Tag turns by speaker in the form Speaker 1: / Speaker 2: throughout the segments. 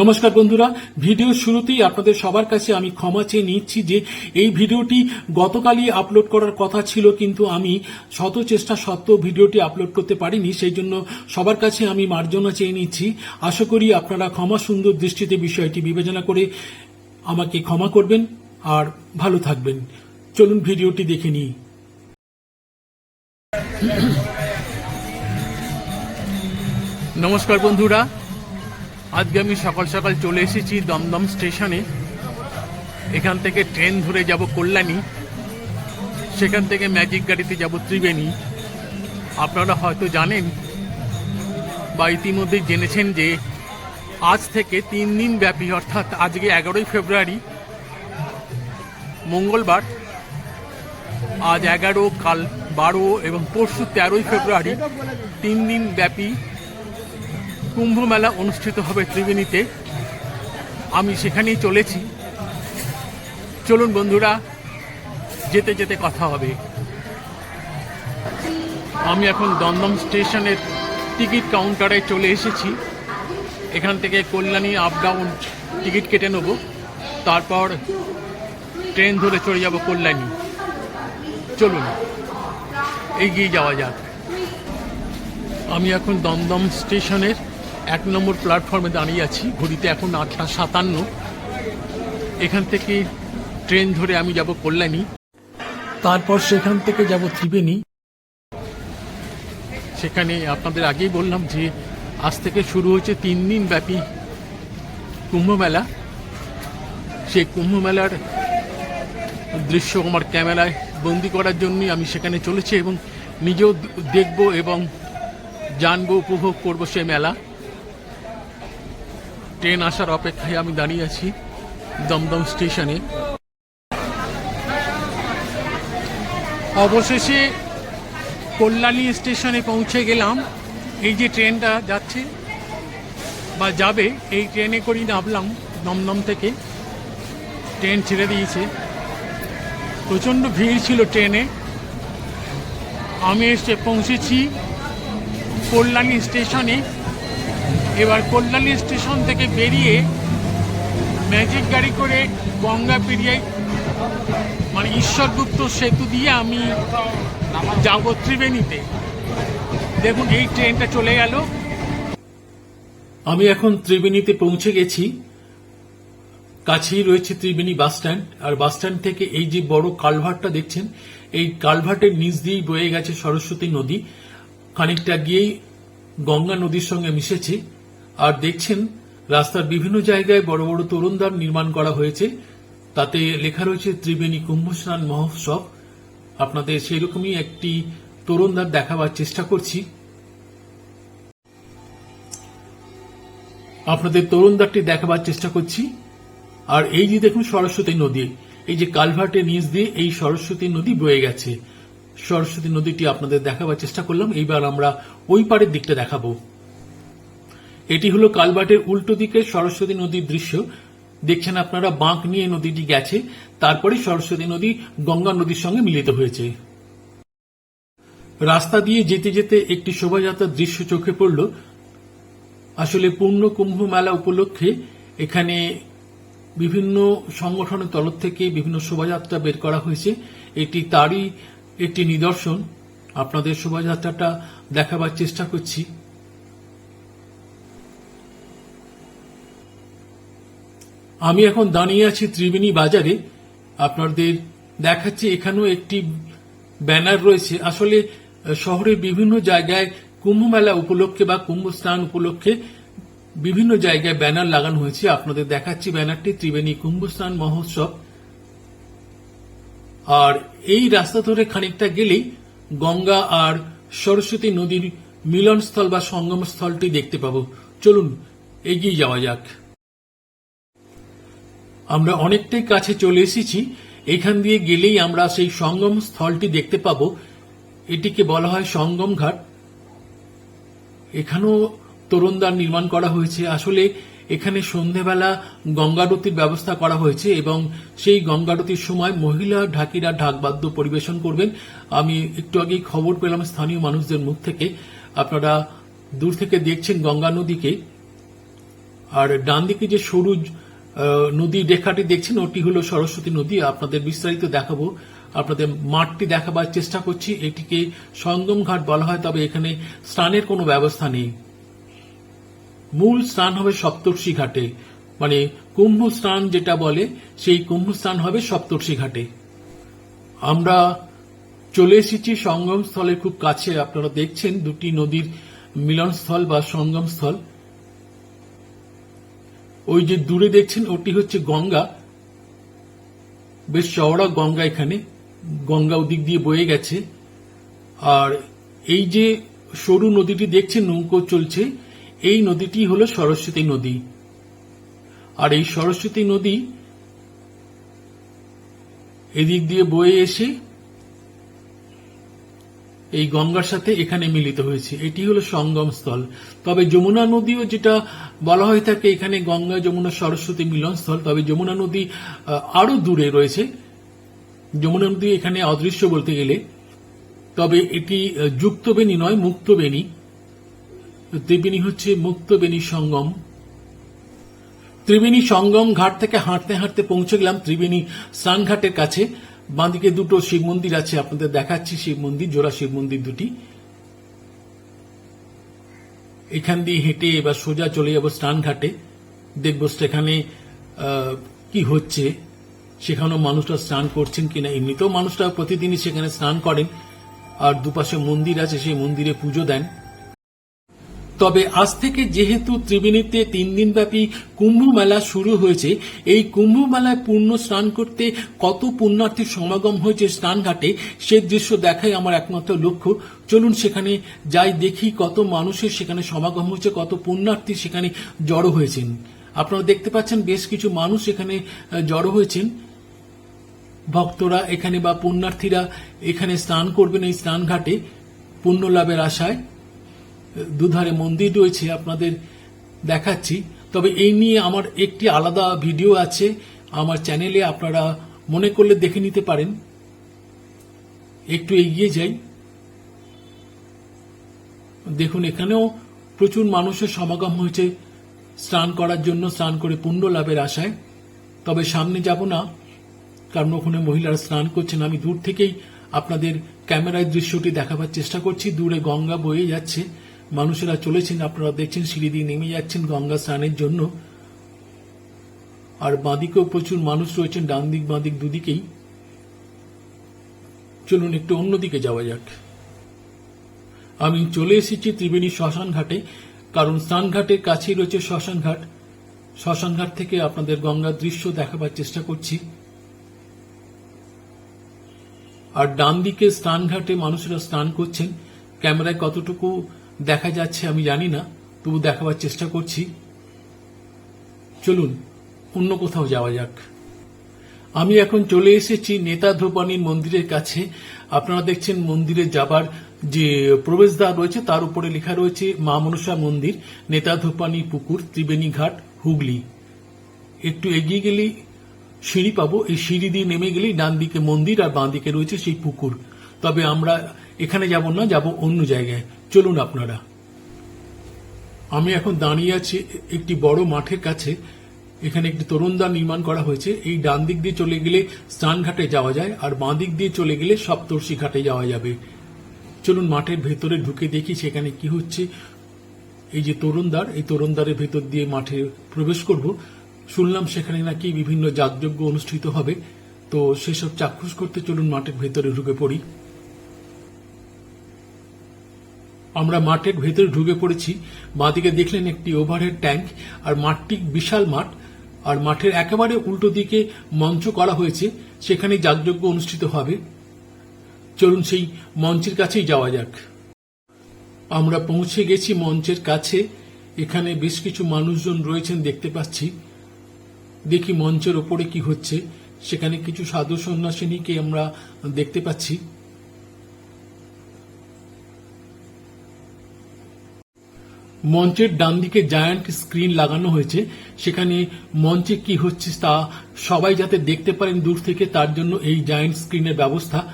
Speaker 1: নমস্কার বন্ধুরা, ভিডিও শুরুতেই আপনাদের সবার কাছে আমি ক্ষমা চেয়ে নিচ্ছি যে এই ভিডিওটি গতকালই আপলোড করার কথা ছিল, কিন্তু আমি শত চেষ্টা সত্ত্বেও ভিডিওটি আপলোড করতে পারিনি, সেই জন্য সবার কাছে আমি মার্জনা চেয়ে নিচ্ছি। আশা করি আপনারা ক্ষমা সুন্দর দৃষ্টিতে বিষয়টি বিবেচনা করে আমাকে ক্ষমা করবেন আর ভালো থাকবেন। চলুন ভিডিওটি দেখে নিই। নমস্কার বন্ধুরা আজকে আমি সকাল সকাল চলে এসেছি দমদম স্টেশনে। এখান থেকে ট্রেন ধরে যাব কল্যাণী। সেখান থেকে ম্যাজিক গাড়িতে যাব ত্রিবেণী। আপনারা হয়তো জানেন বা ইতিমধ্যে জেনেছেন যে আজ থেকে তিন দিন ব্যাপী, অর্থাৎ আজকে এগারোই ফেব্রুয়ারি, মঙ্গলবার, আজ এগারো, কাল বারো এবং পরশু তেরোই ফেব্রুয়ারি তিন দিন ব্যাপী কুম্ভ মেলা অনুষ্ঠিত হবে ত্রিবেণীতে। আমি সেখানেই চলেছি। চলুন বন্ধুরা, যেতে যেতে কথা হবে। আমি এখন দমদম স্টেশনের টিকিট কাউন্টারে চলে এসেছি। এখান থেকে কল্যাণী আপ ডাউন টিকিট কেটে নেব। তারপর ট্রেন ধরে চলে যাব কল্যাণী। চলুন, এগিয়ে যাওয়া যাক। আমি এখন দমদম স্টেশনের এক নম্বর প্ল্যাটফর্মে দাঁড়িয়ে আছি। ঘড়িতে এখন আটটা সাতান্ন। এখান থেকে ট্রেন ধরে আমি যাব কল্যাণী। তারপর সেখান থেকে যাব ত্রিবেণী। সেখানে আপনাদের আগেই বললাম যে, আজ থেকে শুরু হয়েছে তিন দিন ব্যাপী কুম্ভমেলা। সেই কুম্ভমেলার দৃশ্য আমার ক্যামেরায় বন্দি করার জন্যই আমি সেখানে চলেছি এবং নিজেও দেখব এবং জানব, উপভোগ করব সে মেলা। ট্রেন আসার অপেক্ষায় আমি দাঁড়িয়ে আছি দমদম স্টেশনে। অবশেষে কল্যাণী স্টেশনে পৌঁছে গেলাম। এই যে ট্রেনটা যাচ্ছে বা যাবে, এই ট্রেনে করেই নামলাম দমদম থেকে। ট্রেন ছেড়ে দিয়েছে। প্রচণ্ড ভিড় ছিল ট্রেনে। আমি এসে পৌঁছেছি কল্যাণী স্টেশনে। এবার কল্যাণী স্টেশন থেকে বেরিয়ে ম্যাজিক গাড়ি করে গঙ্গা পেরিয়ে মানে ঈশ্বরগুপ্ত সেতু দিয়ে আমি যাব ত্রিবেণীতে। দেখুন, এই ট্রেনটা চলে গেল। আমি এখন ত্রিবেণীতে পৌঁছে গেছি। কাছেই রয়েছে ত্রিবেণী বাস স্ট্যান্ড। আর বাস স্ট্যান্ড থেকে এই যে বড় কালভার্টটা দেখছেন, এই কালভার্টের নিচ দিয়েই বয়ে গেছে সরস্বতী নদী। খানিকটা গিয়েই গঙ্গা নদীর সঙ্গে মিশেছে। আর দেখছেন, রাস্তার বিভিন্ন জায়গায় বড় বড় তরুণদ্বার নির্মাণ করা হয়েছে। তাতে লেখা রয়েছে, ত্রিবেণী কুম্ভ স্নান মহোৎসব। আপনাদের সেরকমই একটি তরুণদ্বার দেখাবার চেষ্টা করছি। আপনাদের তরুণদ্বারটি দেখাবার চেষ্টা করছি। আর এই যে দেখুন, সরস্বতী নদী, এই যে কালভার্টের নিচ দিয়ে এই সরস্বতী নদী বয়ে গেছে। সরস্বতী নদীটি আপনাদের দেখাবার চেষ্টা করলাম। এইবার আমরা ওই পারের দিকটা দেখাবো। এটি হলো কালবাটের উল্টো দিকে সরস্বতী নদীর দৃশ্য। দেখছেন আপনারা, বাঁক নিয়ে নদীটি গেছে। তারপরে সরস্বতী নদী গঙ্গা নদীর সঙ্গে মিলিত হয়েছে। রাস্তা দিয়ে যেতে যেতে একটি শোভাযাত্রার দৃশ্য চোখে পড়ল। আসলে পূর্ণ কুম্ভ মেলা উপলক্ষে এখানে বিভিন্ন সংগঠনের তরফ থেকে বিভিন্ন শোভাযাত্রা বের করা হয়েছে। এটি তারই একটি নিদর্শন। আপনাদের শোভাযাত্রাটা দেখাবার চেষ্টা করছি। আমি এখন দাঁড়িয়ে আছি ত্রিবেণী বাজারে। আপনাদের দেখাচ্ছি এখানেও একটি ব্যানার রয়েছে। আসলে শহরের বিভিন্ন জায়গায় কুম্ভ মেলা উপলক্ষে বা কুম্ভ স্নান উপলক্ষে বিভিন্ন জায়গায় ব্যানার লাগানো হয়েছে। আপনাদের দেখাচ্ছি ব্যানারটি, ত্রিবেণী কুম্ভ স্নান মহোৎসব। আর এই রাস্তা ধরে খানিকটা গেলেই গঙ্গা আর সরস্বতী নদীর মিলনস্থল বা সঙ্গমস্থলটি দেখতে পাবো। চলুন, এগিয়ে যাওয়া যাক। আমরা অনেকটাই কাছে চলে এসেছি। এখান দিয়ে গেলেই আমরা সেই সঙ্গম স্থলটি দেখতে পাব। এটিকে বলা হয় সঙ্গম ঘাট। এখানেও তরুণদ্বার নির্মাণ করা হয়েছে। আসলে এখানে সন্ধেবেলা গঙ্গারতির ব্যবস্থা করা হয়েছে এবং সেই গঙ্গারতির সময় মহিলা ঢাকিরা ঢাকবাদ্য পরিবেশন করবেন। আমি একটু আগেই খবর পেলাম স্থানীয় মানুষদের মুখ থেকে। আপনারা দূর থেকে দেখছেন গঙ্গা নদীকে। আর ডান দিকে যে সরু আহ, নদী রেখাটি দেখছেন ওটি হলো সরস্বতী নদী। আপনাদের বিস্তারিত দেখাবো। আপনাদের মাঠটি দেখাবার চেষ্টা করছি। এটিকে সঙ্গম ঘাট বলা হয় তবে এখানে স্নানের কোনো ব্যবস্থা নেই। মূল স্নান হবে সপ্তর্ষি ঘাটে। মানে কুম্ভ স্নান যেটা বলে সেই কুম্ভ স্নান হবে সপ্তর্ষি ঘাটে। আমরা চলে এসেছি সঙ্গম স্থলের খুব কাছে। আপনারা দেখছেন দুটি নদীর মিলনস্থল বা সঙ্গম স্থল ওই যে দূরে দেখছেন, ওটি হচ্ছে গঙ্গা। বেশ চওড়া গঙ্গা এখানে। গঙ্গা ওদিক দিয়ে বয়ে গেছে। আর এই যে সরু নদীটি দেখছেন, নৌকো চলছে, এই নদীটি হলো সরস্বতী নদী। আর এই সরস্বতী নদী এদিক দিয়ে বয়ে এসে এই গঙ্গার সাথে এখানে মিলিত হয়েছে। এটি হলো সঙ্গম স্থল। তবে যমুনা নদীও যেটা বলা হয়ে থাকে এখানে গঙ্গা যমুনা সরস্বতী মিলনস্থল তবে যমুনা নদী আরও দূরে রয়েছে। যমুনা নদী এখানে অদৃশ্য বলতে গেলে। তবে এটি আহ, যুক্তবেণী নয় মুক্তবেণী ত্রিবেণী হচ্ছে মুক্তবেণী সঙ্গম। ত্রিবেণী সঙ্গম ঘাট থেকে হাঁটতে হাঁটতে পৌঁছে গেলাম। ত্রিবেণী স্নান ঘাটের কাছে। বাঁদিকে দুটো শিব মন্দির আছে, আপনাদের দেখাচ্ছি শিব মন্দির, জোড়া শিব মন্দির দুটি। এখান দিয়ে হেঁটে এবার সোজা চলে যাব স্নান ঘাটে দেখব সেখানে কি হচ্ছে, সেখানেও মানুষরা স্নান করছেন কিনা। এমনিতেও মানুষরা প্রতিদিনই সেখানে স্নান করেন। আর দুপাশে মন্দির আছে, সেই মন্দিরে পুজো দেন। তবে আজ থেকে যেহেতু ত্রিবেণীতে তিন দিনব্যাপী কুম্ভ মেলা শুরু হয়েছে, এই কুম্ভ মেলায় পূর্ণ স্নান করতে কত পুণ্যার্থীর সমাগম হয়েছে স্নানঘাটে, সে দৃশ্য দেখাই আমার একমাত্র লক্ষ্য। চলুন সেখানে যাই, দেখি কত মানুষের সেখানে সমাগম হয়েছে, কত পুণ্যার্থী সেখানে জড়ো হয়েছেন। আপনারা দেখতে পাচ্ছেন বেশ কিছু মানুষ এখানে জড়ো হয়েছেন। ভক্তরা এখানে বা পুণ্যার্থীরা এখানে স্নান করবেন এই স্নান ঘাটে পুণ্য লাভের আশায়। দুধারে মন্দির রয়েছে, আপনাদের দেখাচ্ছি। তবে এই নিয়ে আমার একটি আলাদা ভিডিও আছে। আমার চ্যানেলে আপনারা মনে করলে দেখে নিতে পারেন। একটু এগিয়ে যাই। দেখুন, এখানেও প্রচুর মানুষের সমাগম হয়েছে স্নান করার জন্য, স্নান করে পুণ্য লাভের আশায়। তবে সামনে যাব না, কারণ ওখানে মহিলারা স্নান করছেন। আমি দূর থেকেই আপনাদের ক্যামেরায় দৃশ্যটি দেখাবার চেষ্টা করছি। দূরে গঙ্গা বয়ে যাচ্ছে। মানুষেরা চলেছেন, আপনারা দেখছেন সিঁড়ি দিয়ে নেমে যাচ্ছেন গঙ্গা স্নানের জন্য। আর বাঁদিকেও প্রচুর মানুষ রয়েছেন, ডান দিক বাঁদিক দুদিকেই। চলুন একটু অন্যদিকে যাওয়া যাক। আমি চলে এসেছি ত্রিবেণী শ্মশান ঘাটে কারণ স্নান ঘাটের কাছেই রয়েছে শ্মশান ঘাট শ্মশান ঘাট থেকে আপনাদের গঙ্গার দৃশ্য দেখাবার চেষ্টা করছি। আর ডান দিকে স্নান ঘাটে মানুষেরা স্নান করছেন। ক্যামেরায় কতটুকু দেখা যাচ্ছে, আমি জানি না। তবু দেখাবার চেষ্টা করছি। চলুন, অন্য কোথাও যাওয়া যাক। আমি এখন চলে এসেছি নেতা ধ্রুপানির মন্দিরের কাছে। আপনারা দেখছেন মন্দিরে যাবার যে প্রবেশদ্বার রয়েছে, তার উপরে লেখা রয়েছে, মা মনসা মন্দির, নেতা ধ্রুপানি পুকুর, ত্রিবেণী ঘাট, হুগলি। একটু এগিয়ে গেলেই সিঁড়ি পাবো। এই সিঁড়ি দিয়ে নেমে গেলেই ডান দিকে মন্দির আর বাঁ দিকে রয়েছে সেই পুকুর। তবে আমরা এখানে যাব না, যাব অন্য জায়গায়। চলুন আপনারা। আমি এখন দাঁড়িয়ে আছি একটি বড় মাঠের কাছে। এখানে একটি তরুণদ্বার নির্মাণ করা হয়েছে। এই ডান দিক দিয়ে চলে গেলে স্নান ঘাটে যাওয়া যায় আর বাঁ দিক দিয়ে চলে গেলে সপ্তর্ষি ঘাটে যাওয়া যাবে। চলুন মাঠের ভেতরে ঢুকে দেখি সেখানে কি হচ্ছে। এই যে তরুণদ্বার, এই তরুণদ্বারের ভেতর দিয়ে মাঠে প্রবেশ করব। শুনলাম সেখানে নাকি বিভিন্ন যাগযজ্ঞ অনুষ্ঠিত হবে। তো সেসব চাক্ষুষ করতে চলুন মাঠের ভেতরে ঢুকে পড়ি। আমরা মাঠের ভেতরে ঢুকে পড়েছি। বাঁদিকে দেখলেন একটি ওভারহেড ট্যাঙ্ক আর মাঠটি বিশাল মাঠ। আর মাঠের একেবারে উল্টো দিকে মঞ্চ করা হয়েছে, সেখানে যাগযজ্ঞ অনুষ্ঠিত হবে। চলুন সেই মঞ্চের কাছেই যাওয়া যাক। আমরা পৌঁছে গেছি মঞ্চের কাছে। এখানে বেশ কিছু মানুষজন রয়েছেন দেখতে পাচ্ছি। দেখি মঞ্চের ওপরে কি হচ্ছে। সেখানে কিছু সাধু সন্ন্যাসিনীকে আমরা দেখতে পাচ্ছি। মঞ্চের ডান দিকে জায়ান্ট স্ক্রিন লাগানো হয়েছে। সেখানে মঞ্চে কি হচ্ছে তা সবাই যাতে দেখতে পারেন দূর থেকে, তার জন্য এই জায়ান্ট স্ক্রিনের ব্যবস্থা।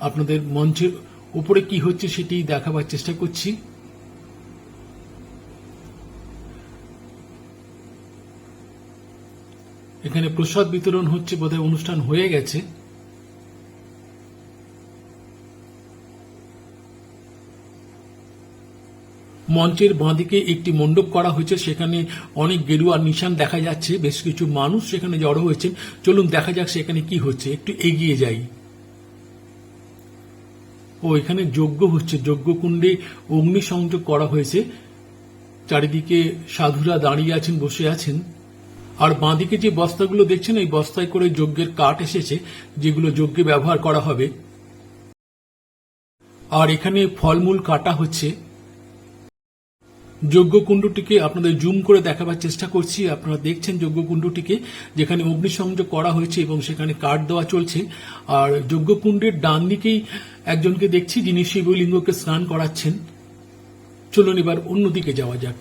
Speaker 1: আপনাদের মঞ্চের উপরে কি হচ্ছে সেটি দেখাবার চেষ্টা করছি।
Speaker 2: এখানে প্রসাদ বিতরণ হচ্ছে বোধহয় অনুষ্ঠান হয়ে গেছে। মঞ্চের বাঁদিকে একটি মণ্ডপ করা হয়েছে। সেখানে অনেক গেরুয়া নিশান দেখা যাচ্ছে। বেশ কিছু মানুষ সেখানে জড়ো হয়েছেন। চলুন দেখা যাক সেখানে কি হচ্ছে। একটু এগিয়ে যাই। ও, এখানে যজ্ঞ হচ্ছে। যজ্ঞকুণ্ডে অগ্নিসংযোগ করা হয়েছে। চারিদিকে সাধুরা দাঁড়িয়ে আছেন, বসে আছেন। আর বাঁদিকে যে বস্তাগুলো দেখছেন, এই বস্তায় করে যজ্ঞের কাঠ এসেছে, যেগুলো যজ্ঞে ব্যবহার করা হবে। আর এখানে ফলমূল কাটা হচ্ছে। যজ্ঞকুণ্ডটিকে আপনাদের জুম করে দেখাবার চেষ্টা করছি। আপনারা দেখছেন যজ্ঞকুণ্ডটিকে, যেখানে অগ্নিসংযোগ করা হয়েছে এবং সেখানে কাঠ দেওয়া চলছে। আর যজ্ঞকুণ্ডের ডান দিকেই একজনকে দেখছি যিনি শিবলিঙ্গকে স্নান করাচ্ছেন। চলুন এবার অন্যদিকে যাওয়া যাক।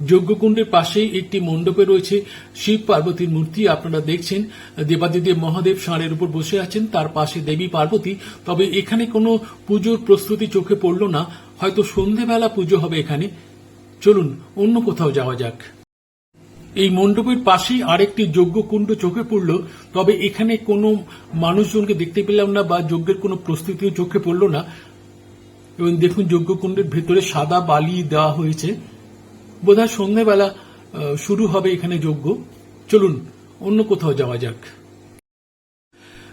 Speaker 2: যজ্ঞকুণ্ডের পাশেই একটি মণ্ডপে রয়েছে শিব পার্বতীর মূর্তি। আপনারা দেখছেন দেবাদিদেব মহাদেব ষাঁড়ের উপর বসে আছেন, তার পাশে দেবী পার্বতী। তবে এখানে কোনো পুজোর প্রস্তুতি চোখে পড়ল না। হয়তো সন্ধেবেলা পুজো হবে এখানে। চলুন অন্য কোথাও যাওয়া যাক। এই মণ্ডপের পাশেই আরেকটি যজ্ঞকুণ্ড চোখে পড়ল তবে এখানে কোনো মানুষজনকে দেখতে পেলাম না বা যজ্ঞের কোনো প্রস্তুতিও চোখে পড়ল না। এবং দেখুন যজ্ঞকুণ্ডের ভেতরে সাদা বালি দেওয়া হয়েছে। বোধহয় সন্ধ্যাবেলা আহ, শুরু হবে এখানে যজ্ঞ। চলুন অন্য কোথাও যাওয়া যাক।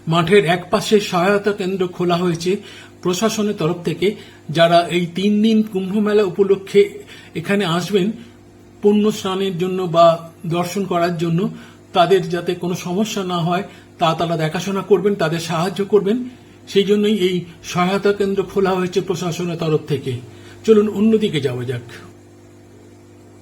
Speaker 2: মাঠের এক পাশে সহায়তা কেন্দ্র খোলা হয়েছে প্রশাসনের তরফ থেকে। যারা এই তিন দিন কুম্ভ মেলা উপলক্ষে এখানে আসবেন, পুণ্য স্নানের জন্য বা দর্শন করার জন্য, তাদের যাতে কোনো সমস্যা না হয়, তা তারা দেখাশোনা করবেন, তাদের সাহায্য করবেন। সেই জন্যই এই সহায়তা কেন্দ্র খোলা হয়েছে প্রশাসনের তরফ থেকে। চলুন অন্যদিকে যাওয়া যাক।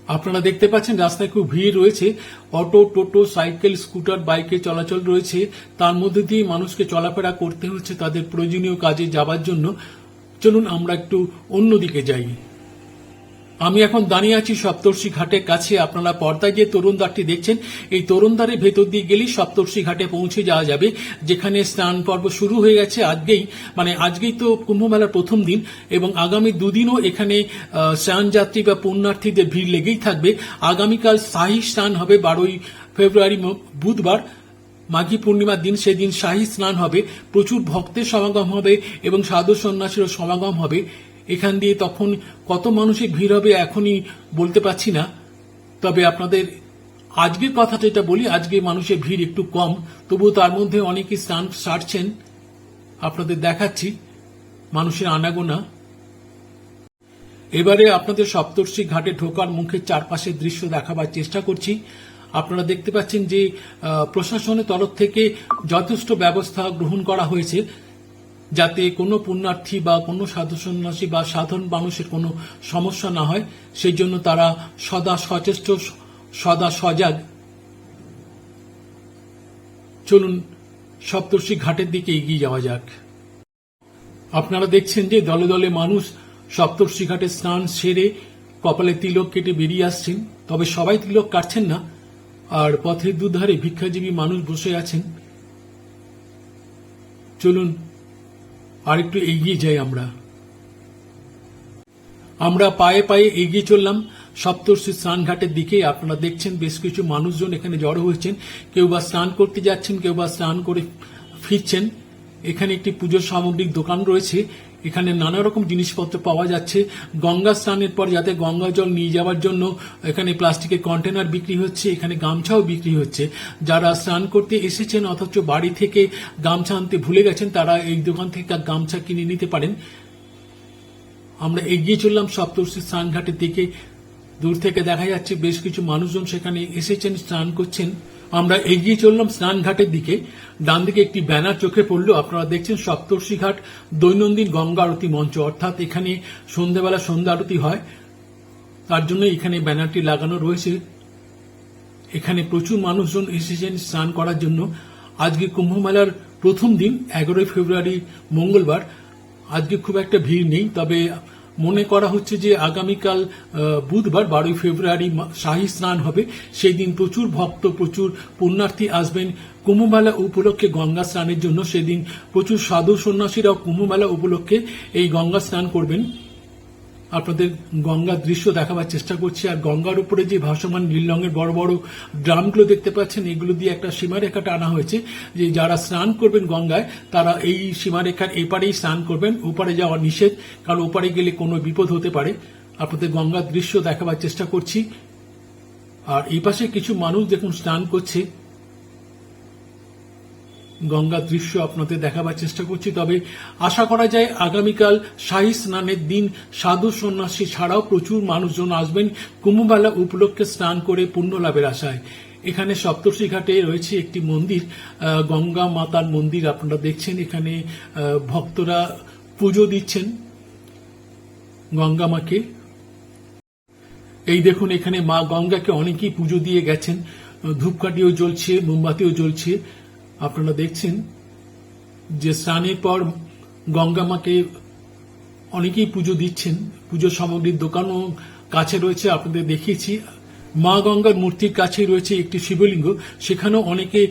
Speaker 2: আপনারা দেখতে পাচ্ছেন রাস্তায় খুব ভিড় রয়েছে। অটো, টোটো, সাইকেল, স্কুটার, বাইকে চলাচল রয়েছে। তার মধ্যে দিয়ে মানুষকে চলাফেরা করতে হচ্ছে তাদের প্রয়োজনীয় কাজে যাবার জন্য। চলুন আমরা একটু অন্যদিকে যাই। আমি এখন দাঁড়িয়ে আছি সপ্তর্ষি ঘাটের কাছে। আপনারা পর্দায় যে তরুণদ্বারটি দেখছেন এই তরুণদ্বারের ভেতর দিয়ে গেলেই সপ্তর্ষি ঘাটে পৌঁছে যাওয়া যাবে যেখানে স্নান পর্ব শুরু হয়ে গেছে আজকেই। মানে আজকেই তো কুম্ভমেলার প্রথম দিন এবং আগামী দুদিনও এখানে আহ, স্নান যাত্রী বা পুণ্যার্থীদের ভিড় লেগেই থাকবে। আগামীকাল শাহী স্নান হবে বারোই ফেব্রুয়ারি বুধবার। মাঘী পূর্ণিমার দিন সেদিন শাহী স্নান হবে। প্রচুর ভক্তের সমাগম হবে এবং সাধু সন্ন্যাসীরও সমাগম হবে। এখান দিয়ে তখন কত মানুষের ভিড় হবে এখনই বলতে পারছি না। তবে আপনাদের আজকের কথা যেটা বলি, আজকে মানুষের ভিড় একটু কম, তবুও তার মধ্যে অনেকে স্নান সারছেন। আপনাদের দেখাচ্ছি মানুষের আনাগোনা। এবারে আপনাদের সপ্তর্ষি ঘাটে ঢোকার মুখের চারপাশের দৃশ্য দেখাবার চেষ্টা করছি। আপনারা দেখতে পাচ্ছেন যে প্রশাসনের তরফ থেকে যথেষ্ট ব্যবস্থা গ্রহণ করা হয়েছে। যাতে কোনো পুণ্যার্থী বা কোনো সাধু সন্ন্যাসী বা সাধারণ মানুষের কোনো সমস্যা না হয়, সেই জন্য তারা সদা সচেষ্ট, সদা সজাগ। চলুন সপ্তর্ষি ঘাটের দিকে এগিয়ে যাওয়া যাক। আপনারা দেখছেন যে দলে দলে মানুষ সপ্তর্ষি ঘাটে স্নান সেরে কপালে তিলক কেটে বেরিয়ে আসছেন। তবে সবাই তিলক কাটছেন না, আর পথের দুধারে ভিক্ষাজীবী মানুষ বসে আছেন। চলুন আর একটু এগিয়ে যাই আমরা। আমরা পায়ে পায়ে এগিয়ে চললাম সপ্তর্ষি স্নানঘাটের দিকে। আপনারা দেখছেন বেশ কিছু মানুষজন এখানে জড়ো হয়েছেন। কেউ বা স্নান করতে যাচ্ছেন, কেউ বা স্নান করে ফিরছেন। এখানে একটি পুজোর সামগ্রিক দোকান রয়েছে। এখানে নানা রকম জিনিসপত্র পাওয়া যাচ্ছে। গঙ্গা স্নানের পর যাতে গঙ্গা জল নিয়ে যাওয়ার জন্য এখানে প্লাস্টিকের কন্টেনার বিক্রি হচ্ছে, এখানে গামছাও বিক্রি হচ্ছে। যারা স্নান করতে এসেছেন অথচ বাড়ি থেকে গামছা আনতে ভুলে গেছেন, তারা এই দোকান থেকে গামছা কিনে নিতে পারেন। আমরা এগিয়ে চললাম সপ্তর্ষি স্নানঘাটের দিকে। দূর থেকে দেখা যাচ্ছে বেশ কিছু মানুষজন সেখানে এসেছেন, স্নান করছেন। আমরা এগিয়ে চললাম স্নানঘাটের দিকে। ডান দিকে একটি ব্যানার চোখে পড়ল, আপনারা দেখছেন সপ্তর্ষি ঘাট, দৈনন্দিন গঙ্গা আরতি মঞ্চ। অর্থাৎ এখানে সন্ধ্যাবেলা সন্ধ্যা আরতি হয়। তার জন্য এখানে ব্যানারটি লাগানো রয়েছে। এখানে প্রচুর মানুষজন এসেছেন স্নান করার জন্য। আজকে কুম্ভ মেলার প্রথম দিন, এগারোই ফেব্রুয়ারি মঙ্গলবার। আজকে খুব একটা ভিড় নেই, তবে মনে করা হচ্ছে যে আগামীকাল বুধবার, বারোই ফেব্রুয়ারি শাহী স্নান হবে। সেই দিন প্রচুর ভক্ত, প্রচুর পুণ্যার্থী আসবেন কুম্ভমেলা উপলক্ষে গঙ্গা স্নানের জন্য। সেদিন প্রচুর সাধু সন্ন্যাসীরাও কুম্ভমেলা উপলক্ষে এই গঙ্গা স্নান করবেন। আপনাদের গঙ্গার দৃশ্য দেখাবার চেষ্টা করছি। আর গঙ্গার উপরে যে ভাসমান নীল রঙের বড় বড় ড্রামগুলো দেখতে পাচ্ছেন, এগুলো দিয়ে একটা সীমারেখা টানা হয়েছে। যে যারা স্নান করবেন গঙ্গায়, তারা এই সীমারেখার এপারেই স্নান করবেন, ওপারে যাওয়া নিষেধ, কারণ ওপারে গেলে কোনো বিপদ হতে পারে। আপনাদের গঙ্গার দৃশ্য দেখাবার চেষ্টা করছি। আর এই পাশে কিছু মানুষ দেখুন স্নান করছে। গঙ্গার দৃশ্য আপনাদের দেখাবার চেষ্টা করছি। তবে আশা করা যায় আগামীকাল শাহী স্নানের দিন সাধু সন্ন্যাসী ছাড়াও প্রচুর মানুষজন আসবেন কুম্ভমেলা উপলক্ষে স্নান করে পুণ্য লাভের আশায়। এখানে সপ্তর্ষি ঘাটে রয়েছে একটি মন্দির গঙ্গা মাতার মন্দির আপনারা দেখছেন। এখানে ভক্তরা পুজো দিচ্ছেন গঙ্গা মাকে। এই দেখুন, এখানে মা গঙ্গাকে অনেকেই পুজো দিয়ে গেছেন। ধূপকাঠিও জ্বলছে, মোমবাতিও জ্বলছে। আপনারা দেখছেন যে স্নানের পর গঙ্গা মাকে অনেকেই পুজো দিচ্ছেন। পুজো সামগ্রীর দোকানও কাছে রয়েছে, আপনাদের দেখিয়েছি। মা গঙ্গার মূর্তির কাছে রয়েছে একটি শিবলিঙ্গ। সেখানেও অনেকে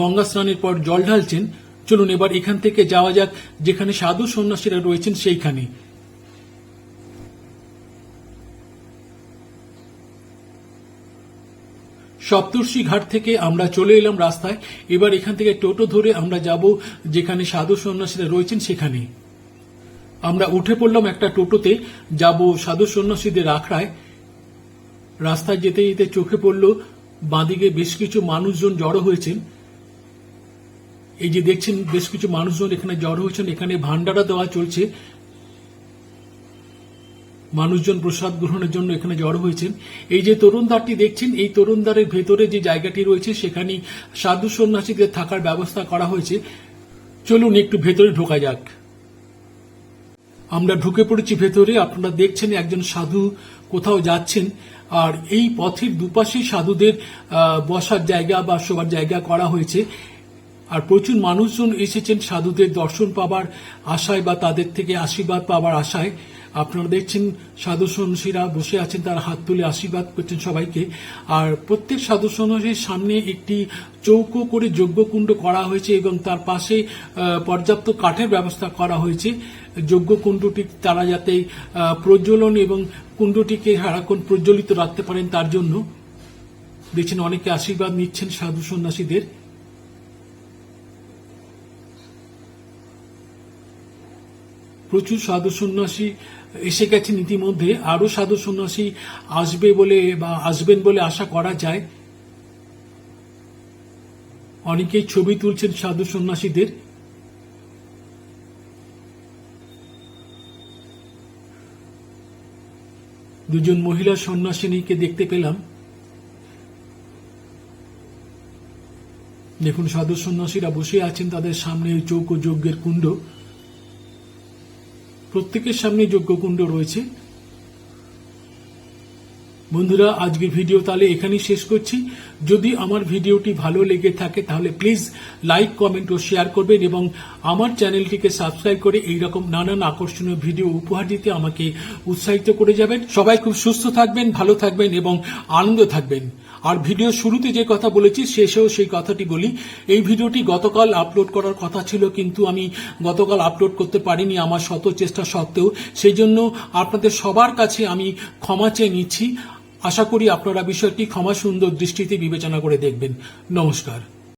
Speaker 2: গঙ্গা স্নানের পর জল ঢালছেন। চলুন এবার এখান থেকে যাওয়া যাক, যেখানে সাধু সন্ন্যাসীরা রয়েছেন সেইখানে। সপ্তর্ষি ঘাট থেকে আমরা চলে এলাম রাস্তায়। এবার এখান থেকে টোটো ধরে আমরা যাব যেখানে সাধু সন্ন্যাসীরা রয়েছেন সেখানে। আমরা উঠে পড়লাম একটা টোটোতে। যাব সাধু সন্ন্যাসীদের আখড়ায়। রাস্তায় যেতে যেতে চোখে পড়ল, বাঁদিকে বেশ কিছু মানুষজন জড়ো হয়েছেন। এই যে দেখছেন, বেশ কিছু মানুষজন এখানে জড়ো হয়েছেন। এখানে ভান্ডারা দেওয়া চলছে। মানুষজন প্রসাদ গ্রহণের জন্য এখানে জড়ো হয়েছেন। এই যে তরুণদ্বারটি দেখছেন, এই তরুণদ্বারের ভেতরে যে জায়গাটি রয়েছে সেখানে সাধু সন্ন্যাসীদের থাকার ব্যবস্থা করা হয়েছে। চলুন একটু ভেতরে ঢোকা যাক। আমরা ঢুকে পড়েছি ভেতরে, আপনারা দেখছেন একজন সাধু কোথাও যাচ্ছেন, আর এই পথের দুপাশেই সাধুদের বসার জায়গা বা শোবার জায়গা করা হয়েছে। আর প্রচুর মানুষজন এসেছেন সাধুদের দর্শন পাবার আশায় বা তাদের থেকে আশীর্বাদ পাবার আশায়। আপনারা দেখছেন সাধু সন্ন্যাসীরা বসে আছেন, তার হাত তুলে আশীর্বাদ করছেন সবাইকে। আর প্রত্যেক সাধু সন্ন্যাসীর সামনে একটি চৌকো করে যজ্ঞকুণ্ড করা হয়েছে এবং তার পাশে পর্যাপ্ত কাঠের ব্যবস্থা করা হয়েছে। যজ্ঞকুণ্ডটি তারা যাতে প্রজ্বলন এবং কুণ্ডটিকে সারাক্ষণ প্রজ্বলিত রাখতে পারেন তার জন্য। দেখছেন অনেকে আশীর্বাদ নিচ্ছেন সাধু সন্ন্যাসীদের। প্রচুর সাধু সন্ন্যাসী এসে গেছেন ইতিমধ্যে। আরও সাধু সন্ন্যাসী আসবে বলে বা আসবেন বলে আশা করা যায়। অনেকেই ছবি তুলছেন সাধু সন্ন্যাসীদের। দুজন মহিলা সন্ন্যাসিনীকে দেখতে পেলাম। দেখুন, সাধু সন্ন্যাসীরা বসে আছেন, তাদের সামনে চৌকো যজ্ঞের কুণ্ড। প্রত্যেকের সামনে যজ্ঞকুণ্ড রয়েছে। বন্ধুরা, আজকের ভিডিও তাহলে এখানেই শেষ করছি। যদি আমার ভিডিওটি ভালো লেগে থাকে তাহলে প্লিজ লাইক, কমেন্ট ও শেয়ার করবেন এবং আমার চ্যানেলটিকে সাবস্ক্রাইব করে এইরকম নানান আকর্ষণীয় ভিডিও উপহার দিতে আমাকে উৎসাহিত করে যাবেন। সবাই খুব সুস্থ থাকবেন, ভালো থাকবেন এবং আনন্দ থাকবেন। আর ভিডিও শুরুতে যে কথা বলেছি, শেষেও সেই কথাটি বলি। এই ভিডিওটি গতকাল আপলোড করার কথা ছিল, কিন্তু আমি গতকাল আপলোড করতে পারিনি আমার শত চেষ্টা সত্ত্বেও। সেই জন্য আপনাদের সবার কাছে আমি ক্ষমা চেয়ে নিচ্ছি। আশা করি আপনারা বিষয়টি ক্ষমা সুন্দর দৃষ্টিতে বিবেচনা করে দেখবেন। নমস্কার।